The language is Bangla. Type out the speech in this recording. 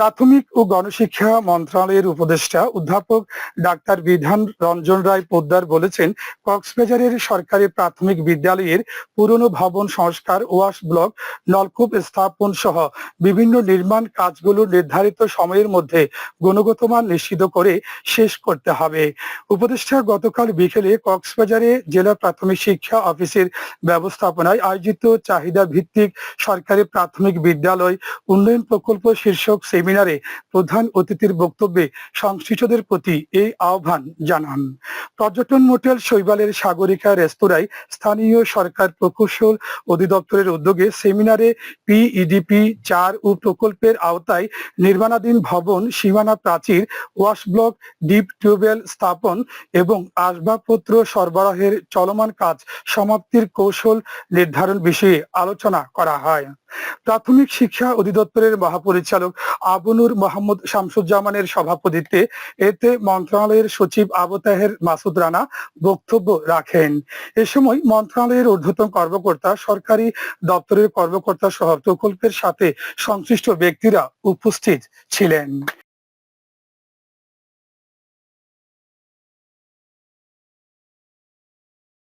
প্রাথমিক ও গণশিক্ষা মন্ত্রণালয়ের উপদেষ্টা অধ্যাপক ডাক্তার বিধান রঞ্জন রায় পোদ্দার বলেছেন, কক্সবাজারের সরকারি প্রাথমিক বিদ্যালয়ের পুরনো ভবন সংস্কার ওয়াশ ব্লক, নলকূপ স্থাপন সহ বিভিন্ন নির্মাণ কাজগুলো নির্ধারিত সময়ের মধ্যে গুণগত মান নিশ্চিত করে শেষ করতে হবে। উপদেষ্টা গতকাল বিকেলে কক্সবাজারে জেলা প্রাথমিক শিক্ষা অফিসের ব্যবস্থাপনায় আয়োজিত চাহিদা ভিত্তিক সরকারি প্রাথমিক বিদ্যালয় উন্নয়ন প্রকল্প শীর্ষক সেমিনারে প্রধান অতিথির বক্তব্যে সংশ্লিষ্টদের প্রতি এই আহ্বান জানান। পর্যটন মোটেল শৈবালের সাগরিকা রেস্তোরাঁয় স্থানীয় সরকার প্রকৌশল অধিদপ্তরের উদ্যোগে সেমিনারে পিইডিপি চার ও প্রকল্পের আওতায় নির্মাণাধীন ভবন, সীমানা প্রাচীর, ওয়াশ ব্লক, ডিপ টিউবওয়েল স্থাপন এবং আসবাবপত্র সরবরাহের চলমান কাজ সমাপ্তির কৌশল নির্ধারণ বিষয়ে আলোচনা করা হয়। প্রাথমিক শিক্ষা অধিদপ্তরের মহাপরিচালক আবনুর মোহাম্মদ শামসুজ্জামানের সভাপতিত্বে এতে মন্ত্রণালয়ের সচিব আবু তাহের মাসুদ রানা বক্তব্য রাখেন। এ সময় মন্ত্রণালয়ের ঊর্ধ্বতন কর্মকর্তা, সরকারি দপ্তরের কর্মকর্তা সহ প্রকল্পের সাথে সংশ্লিষ্ট ব্যক্তিরা উপস্থিত ছিলেন।